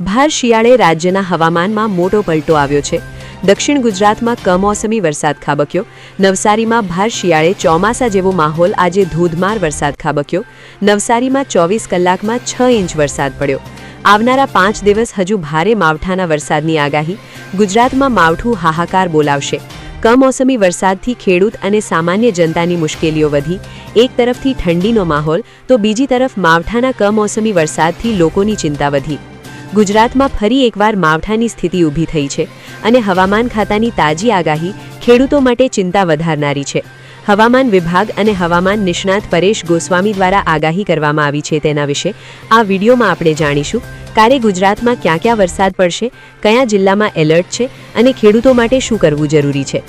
ભાર શિયાળે રાજ્યના હવામાનમાં મોટો પલટો આવ્યો છે. દક્ષિણ ગુજરાતમાં કમોસમી વરસાદ ખાબક્યો. નવસારીમાં ભાર શિયાળે ચોમાસા જેવો માહોલ આજે ધોધમાર વરસાદ ખાબક્યો. નવસારીમાં ચોવીસ કલાકમાં છ ઇંચ વરસાદ પડ્યો. આવનારા પાંચ દિવસ હજુ ભારે માવઠાના વરસાદની આગાહી. ગુજરાતમાં માવઠું હાહાકાર બોલાવશે. કમોસમી વરસાદથી ખેડૂત અને સામાન્ય જનતાની મુશ્કેલીઓ વધી. એક તરફથી ઠંડીનો માહોલ, તો બીજી તરફ માવઠાના કમોસમી વરસાદથી લોકોની ચિંતા વધી. ગુજરાતમાં ફરી એકવાર માવઠાની સ્થિતિ ઊભી થઈ છે અને હવામાન ખાતાની તાજી આગાહી ખેડૂતો માટે ચિંતા વધારનારી છે. હવામાન વિભાગ અને હવામાન નિષ્ણાત પરેશ ગોસ્વામી દ્વારા આગાહી કરવામાં આવી છે તેના વિશે આ વિડીયોમાં આપણે જાણીશું, કારે ગુજરાતમાં ક્યાં ક્યાં વરસાદ પડશે, કયા જિલ્લામાં એલર્ટ છે અને ખેડૂતો માટે શું કરવું જરૂરી છે.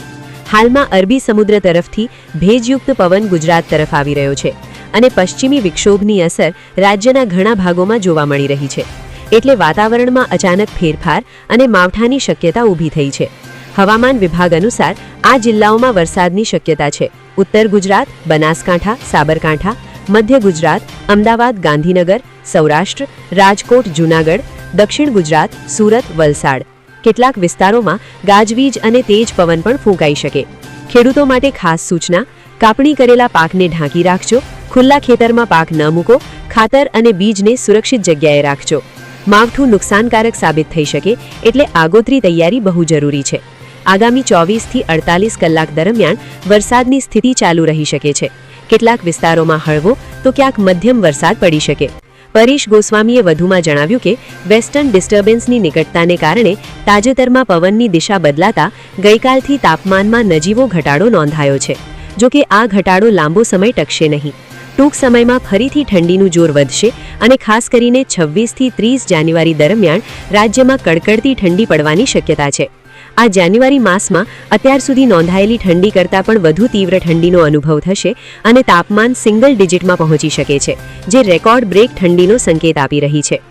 હાલમાં અરબી સમુદ્ર તરફથી ભેજયુક્ત પવન ગુજરાત તરફ આવી રહ્યો છે અને પશ્ચિમી વિક્ષોભની અસર રાજ્યના ઘણા ભાગોમાં જોવા મળી રહી છે. એટલે વાતાવરણમાં અચાનક ફેરફાર અને માવઠાની શક્યતા ઊભી થઈ છે. હવામાન વિભાગ અનુસાર આ જિલ્લાઓમાં વરસાદની શક્યતા છે. ઉત્તર ગુજરાત, બનાસકાંઠા, સાબરકાંઠા, મધ્ય ગુજરાત, અમદાવાદ, ગાંધીનગર, સૌરાષ્ટ્ર, રાજકોટ, જૂનાગઢ, દક્ષિણ ગુજરાત, સુરત, વલસાડ. કેટલાક વિસ્તારોમાં ગાજવીજ અને તેજ પવન પણ ફૂંકાઈ શકે. ખેડૂતો માટે ખાસ સૂચના, કાપણી કરેલા પાકને ઢાંકી રાખજો, ખુલ્લા ખેતરમાં પાક ન મૂકો, ખાતર અને બીજને સુરક્ષિત જગ્યાએ રાખજો. માવઠું નુકસાનકારક સાબિત થઈ શકે એટલે આગોતરી તૈયારી બહુ જરૂરી છે. આગામી ચોવીસથી અડતાલીસ કલાક દરમિયાન વરસાદની સ્થિતિ ચાલુ રહી શકે છે. કેટલાક વિસ્તારોમાં હળવો તો ક્યાંક મધ્યમ વરસાદ પડી શકે. પરેશ ગોસ્વામીએ વધુમાં જણાવ્યું કે, વેસ્ટર્ન ડિસ્ટર્બન્સની નિકટતાને કારણે તાજેતરમાં પવનની દિશા બદલાતા ગઈકાલથી તાપમાનમાં નજીવો ઘટાડો નોંધાયો છે. જોકે આ ઘટાડો લાંબો સમય ટકશે નહીં. ટૂંક સમયમાં ફરીથી ઠંડીનું જોર વધશે અને ખાસ કરીને છવ્વીસથી ત્રીસ જાન્યુઆરી દરમિયાન રાજ્યમાં કડકડતી ઠંડી પડવાની શક્યતા છે. આ જાન્યુઆરી માસમાં અત્યાર સુધી નોંધાયેલી ઠંડી કરતાં પણ વધુ તીવ્ર ઠંડીનો અનુભવ થશે અને તાપમાન સિંગલ ડિજિટમાં પહોંચી શકે છે, જે રેકોર્ડ બ્રેક ઠંડીનો સંકેત આપી રહી છે.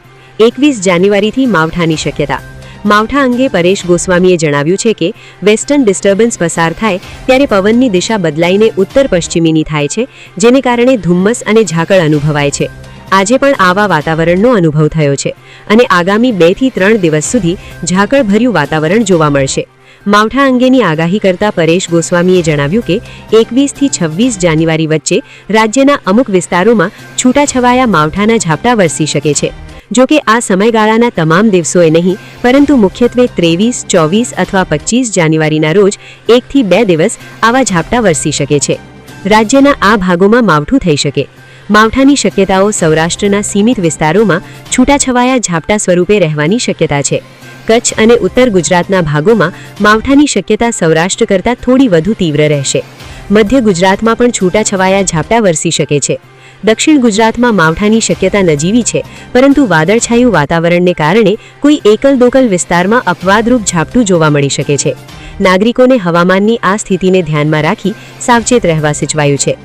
એકવીસ જાન્યુઆરીથી માવઠાની શક્યતા માવઠા અંગે પરેશ ગોસ્વામીએ જણાવ્યું છે કે, વેસ્ટર્ન ડિસ્ટર્બન્સ પસાર થાય ત્યારે પવનની દિશા બદલાઈને ઉત્તર પશ્ચિમીની થાય છે, જેને કારણે ધુમ્મસ અને ઝાકળ અનુભવાય છે. આજે પણ આવા વાતાવરણનો અનુભવ થયો છે અને આગામી બેથી ત્રણ દિવસ સુધી ઝાકળભર્યું વાતાવરણ જોવા મળશે. માવઠા અંગેની આગાહી કરતા પરેશ ગોસ્વામીએ જણાવ્યું કે એકવીસથી છવ્વીસ જાન્યુઆરી વચ્ચે રાજ્યના અમુક વિસ્તારોમાં છૂટાછવાયા માવઠાના ઝાપટા વરસી શકે છે. જો કે આ સમયગાળાના તમામ દિવસોએ નહીં, પરંતુ મુખ્યત્વે ત્રેવીસ, ચોવીસ અથવા પચીસ જાન્યુઆરીના રોજ એકથી બે દિવસ આવા ઝાપટા વરસી શકે છે. રાજ્યના આ ભાગોમાં માવઠું થઈ શકે. માવઠાની શક્યતાઓ સૌરાષ્ટ્રના સીમિત વિસ્તારોમાં છૂટાછવાયા ઝાપટા સ્વરૂપે રહેવાની શક્યતા છે. કચ્છ અને ઉત્તર ગુજરાતના ભાગોમાં માવઠાની શક્યતા સૌરાષ્ટ્ર કરતાં થોડી વધુ તીવ્ર રહેશે. મધ્ય ગુજરાતમાં પણ છૂટાછવાયા ઝાપટા વરસી શકે છે. દક્ષિણ ગુજરાતમાં માવઠાની શક્યતા નજીવી છે, પરંતુ વાદળછાયું વાતાવરણને કારણે કોઈ એકલ દોકલ વિસ્તારમાં અપવાદરૂપ ઝાપટું જોવા મળી શકે છે. નાગરિકોને હવામાનની આ સ્થિતિને ધ્યાનમાં રાખી સાવચેત રહેવા સૂચવાયું છે.